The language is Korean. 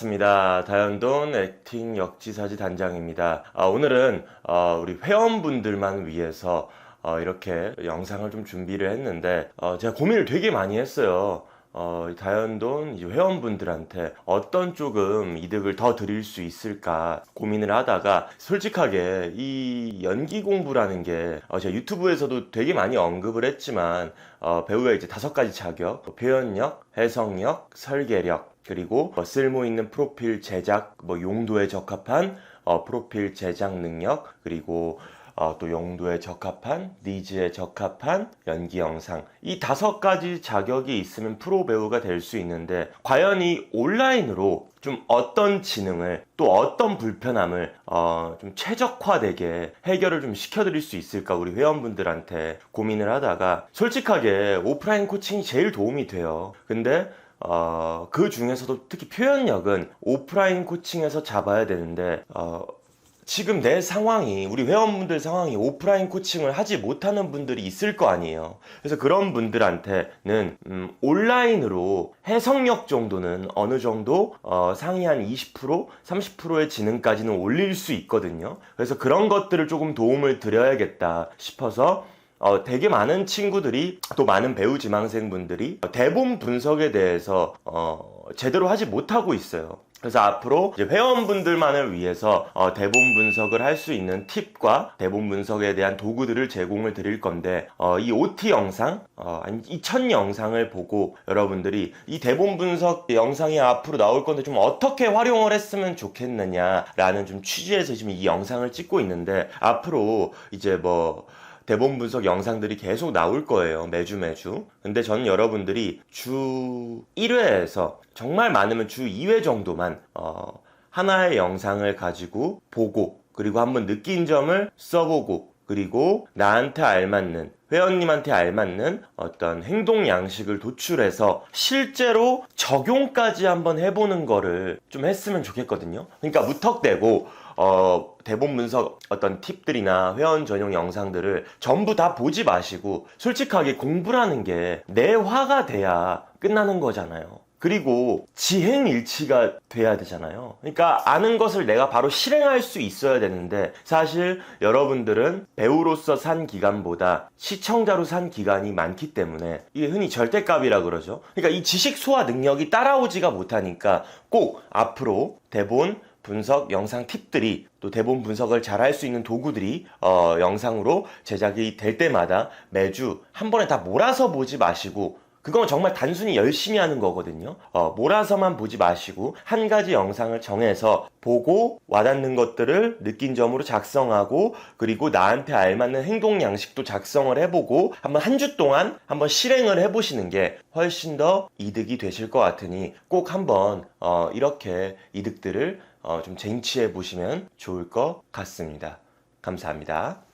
반갑습니다. 다현돈 액팅 역지사지 단장입니다. 아, 오늘은 어, 우리 회원분들만 위해서 어, 이렇게 영상을 좀 준비를 했는데 어, 제가 고민을 되게 많이 했어요. 어, 이 다현돈 회원분들한테 어떤 조금 이득을 더 드릴 수 있을까 고민을 하다가 솔직하게 이 연기 공부라는 게 어, 제가 유튜브에서도 되게 많이 언급을 했지만 어, 배우의 이제 다섯 가지 자격 뭐 표현력, 해석력, 설계력 그리고 뭐 쓸모 있는 프로필 제작 뭐 용도에 적합한 어, 프로필 제작 능력 그리고 어, 또 용도에 적합한 니즈에 적합한 연기 영상. 이 다섯 가지 자격이 있으면 프로 배우가 될 수 있는데 과연 이 온라인으로 좀 어떤 지능을 또 어떤 불편함을 어, 좀 최적화되게 해결을 좀 시켜드릴 수 있을까 우리 회원분들한테 고민을 하다가 솔직하게 오프라인 코칭이 제일 도움이 돼요. 근데 어, 그 중에서도 특히 표현력은 오프라인 코칭에서 잡아야 되는데 어, 지금 내 상황이 우리 회원분들 상황이 오프라인 코칭을 하지 못하는 분들이 있을 거 아니에요. 그래서 그런 분들한테는 음, 온라인으로 해석력 정도는 어느 정도 어, 상위 한 20% 30%의 지능까지는 올릴 수 있거든요. 그래서 그런 것들을 조금 도움을 드려야겠다 싶어서 어, 되게 많은 친구들이 또 많은 배우 지망생분들이 대본 분석에 대해서 어, 제대로 하지 못하고 있어요. 그래서 앞으로 회원분들만을 위해서 어, 대본 분석을 할 수 있는 팁과 대본 분석에 대한 도구들을 제공을 드릴 건데 어, 이 OT 영상, 어, 아니 이첫 영상을 보고 여러분들이 이 대본 분석 영상이 앞으로 나올 건데 좀 어떻게 활용을 했으면 좋겠느냐라는 좀 취지에서 지금 이 영상을 찍고 있는데 앞으로 이제 뭐 대본 분석 영상들이 계속 나올 거예요. 매주 매주. 근데 저는 여러분들이 주 1회에서 정말 많으면 주 2회 정도만 어, 하나의 영상을 가지고 보고 그리고 한번 느낀 점을 써보고 그리고 나한테 알맞는 회원님한테 알맞는 어떤 행동 양식을 도출해서 실제로 적용까지 한번 해보는 거를 좀 했으면 좋겠거든요. 그러니까 무턱대고 어, 대본 분석 어떤 팁들이나 회원 전용 영상들을 전부 다 보지 마시고 솔직하게 공부라는 게 내 화가 돼야 끝나는 거잖아요. 그리고 지행 일치가 돼야 되잖아요. 그러니까 아는 것을 내가 바로 실행할 수 있어야 되는데 사실 여러분들은 배우로서 산 기간보다 시청자로 산 기간이 많기 때문에 이게 흔히 절대값이라 그러죠. 그러니까 이 지식 소화 능력이 따라오지가 못하니까 꼭 앞으로 대본 분석 영상 팁들이 또 대본 분석을 잘 할 수 있는 도구들이 어, 영상으로 제작이 될 때마다 매주 한 번에 다 몰아서 보지 마시고 그건 정말 단순히 열심히 하는 거거든요. 어, 몰아서만 보지 마시고 한 가지 영상을 정해서 보고 와닿는 것들을 느낀 점으로 작성하고 그리고 나한테 알맞는 행동 양식도 작성을 해보고 한번 한 주 동안 한번 실행을 해보시는 게 훨씬 더 이득이 되실 것 같으니 꼭 한번 어, 이렇게 이득들을 어, 좀 쟁취해 보시면 좋을 것 같습니다. 감사합니다.